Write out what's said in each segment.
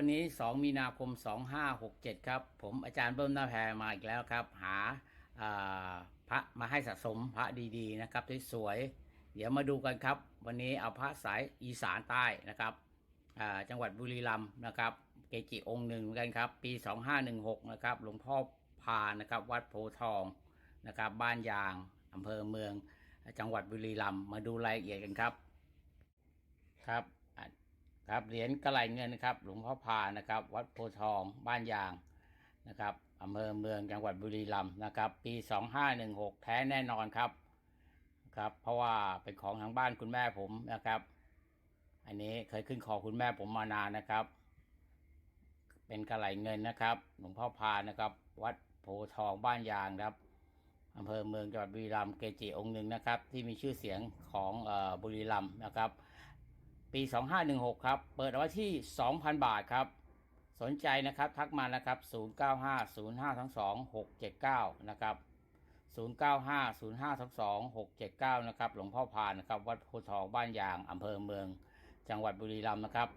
วันนี้ 2 มีนาคม 2567 ครับ ผมอาจารย์เบิ้มหน้าแพรมาอีกแล้วครับหาาพระมาให้สะสมพระดีๆนะครับสวยๆเดี๋ยวมาดูกันครับ วันนี้เอาพระสายอีสานใต้นะครับอ่าจังหวัดบุรีรัมย์นะครับ เกจิองค์หนึ่งเหมือนกันครับ ปี 2516 นะครับ หลวงพ่อพานะครับ วัดโพทองนะครับ บ้านยางอำเภอเมือง จังหวัดบุรีรัมย์มาดูรายละเอียดกันครับครับ ครับเหรียญกระไหลเงินนะครับ หลวงพ่อพานะครับ วัดโพทองบ้านยางนะครับอำเภอเมืองจังหวัดบุรีรัมย์นะครับ ปี 2516 แท้แน่นอนครับครับ เพราะว่าเป็นของทางบ้านคุณแม่ผมนะครับ อันนี้เคยขึ้นคอคุณแม่ผมมานานนะครับ เป็นกระไหลเงินนะครับ หลวงพ่อพานะครับ วัดโพทองบ้านยางครับอำเภอเมืองจังหวัดบุรีรัมย์เกจิองค์หนึ่งนะครับ ที่มีชื่อเสียงของเออบุรีรัมย์นะครับ ปี 2516 ครับ เปิดเอาไว้ที่ 2,000 บาทครับ สนใจนะครับทักมานะครับ 0950522679 นะครับ 0950522679 นะครับ หลวงพ่อพานนะครับ วัดโพธิ์ทองบ้านยางอำเภอเมือง จังหวัดบุรีรัมย์นะครับ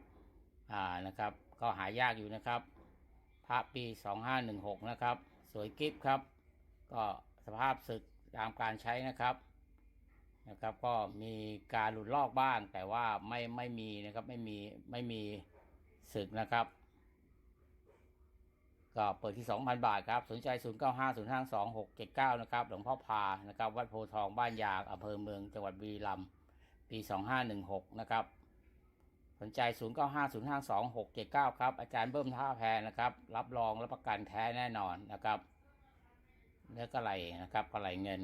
อ่า นะครับ ก็หายากอยู่นะครับ พระปี 2516 นะครับ สวยกิฟครับ ก็สภาพศึกตามการใช้นะครับ นะครับก็มีการหลุดลอกบ้างแต่ว่าไม่ไม่มีนะครับไม่มีไม่มีศึกนะครับ ก็เปิดที่ 2,000 บาทครับ สนใจ 0 9 5 0 5 2 6 7 9 นะครับ หลวงพ่อพานะครับ วัดโพทองบ้านยางอำเภอเมืองจังหวัดบุรีรัมย์ปี 2516 นะครับ สนใจ 0 9 5 0 5 2 6 7 9 ครับ อาจารย์เบิ้มท่าแพรนะครับ รับรองรับประกันแท้แน่นอนนะครับเนื้อกระไหลนะครับกระไหลเงิน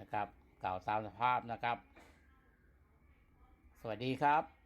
นะครับ เก่าตามสภาพนะครับ สวัสดีครับ